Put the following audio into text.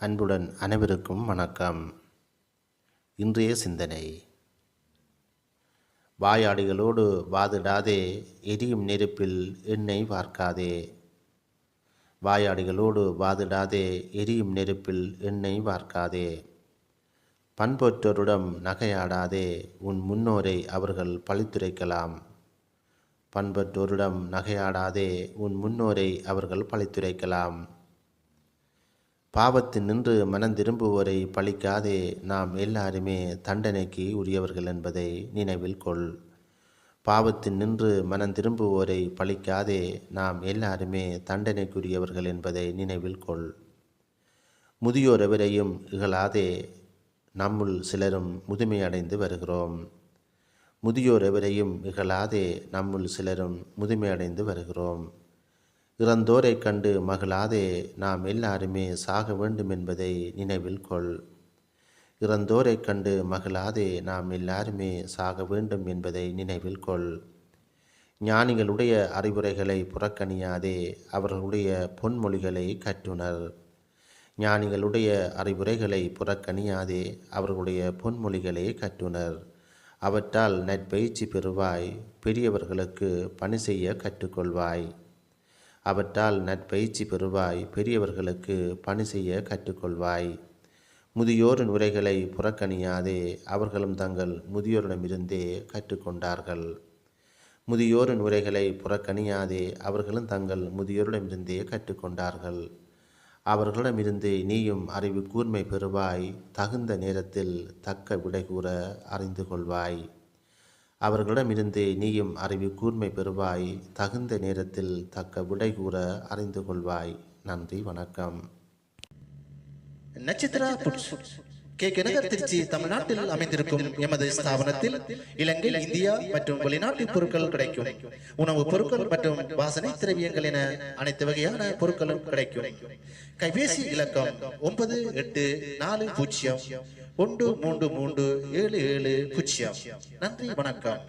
அன்புடன் அனைவருக்கும் வணக்கம். இன்றைய சிந்தனை. வாயாடிகளோடு வாதிடாதே எரியும் நெருப்பில் எண்ணெய் வார்க்காதே வாயாடிகளோடு வாதிடாதே எரியும் நெருப்பில் எண்ணெய் வார்க்காதே பண்பொற்றோரிடம் நகையாடாதே உன் முன்னோரை அவர்கள் பழித்துரைக்கலாம். பண்பற்றோரிடம் நகையாடாதே உன் முன்னோரை அவர்கள் பழித்துரைக்கலாம். பாவத்தில் நின்று மனம் திரும்புவோரை பழிக்காதே நாம் எல்லாருமே தண்டனைக்கு உரியவர்கள் என்பதை நினைவில் கொள். பாவத்தில் நின்று மனம் திரும்புவோரை பழிக்காதே நாம் எல்லாருமே தண்டனைக்குரியவர்கள் என்பதை நினைவில் கொள். முதியோர் எவரையும் இகழாதே நம்முள் சிலரும் முதுமையடைந்து வருகிறோம். முதியோர் எவரையும் இகழாதே நம்முள் சிலரும் முதுமையடைந்து வருகிறோம். இறந்தோரைக் கண்டு மகிழாதே நாம் எல்லாருமே சாக வேண்டும் என்பதை நினைவில் கொள். இறந்தோரைக் கண்டு மகிழாதே நாம் எல்லாருமே சாக வேண்டும் என்பதை நினைவில் கொள். ஞானிகளுடைய அறிவுரைகளை புறக்கணியாதே அவர்களுடைய பொன்மொழிகளை கற்றுணர். ஞானிகளுடைய அறிவுரைகளை புறக்கணியாதே அவர்களுடைய பொன்மொழிகளை கற்றுணர். அவற்றால் நற்பயிற்சி பெறுவாய் பெரியவர்களுக்கு பணி செய்ய கற்றுக்கொள்வாய். அவற்றால் நற்பயிற்சி பெறுவாய் பெரியவர்களுக்கு பணி செய்ய கற்றுக்கொள்வாய். முதியோரின் உரைகளை புறக்கணியாதே அவர்களும் தங்கள் முதியோரிடமிருந்தே கற்றுக்கொண்டார்கள். முதியோரின் உரைகளை புறக்கணியாதே அவர்களும் தங்கள் முதியோரிடமிருந்தே கற்றுக்கொண்டார்கள். அவர்களிடமிருந்து நீயும் அறிவு கூர்மை பெறுவாய் தகுந்த நேரத்தில் தக்க விடை கூற அறிந்து கொள்வாய். அவர்களிடமிருந்து நீயும் அறிவு கூர்மை பெறுவாய் தகுந்த நேரத்தில் தக்க விடை கூற அறிந்து கொள்வாய். நன்றி வணக்கம். நட்சத்திரா கே. கே. நகர் திருச்சி தமிழ்நாட்டில் அமைந்திருக்கும் எமது ஸ்தாபனத்தில் இலங்கை இந்தியா மற்றும் வெளிநாட்டு பொருட்கள் கிடைக்கும். உணவு பொருட்கள் மற்றும் வாசனை திரவியங்கள் என அனைத்து வகையான பொருட்களும் கிடைக்கும். கைபேசி இலக்கம் ஒன்பது எட்டு நாலு பூஜ்ஜியம். ஒன்று மூன்று மூன்று ஏழு ஏழு பூஜ்ஜியம். நன்றி வணக்கம்.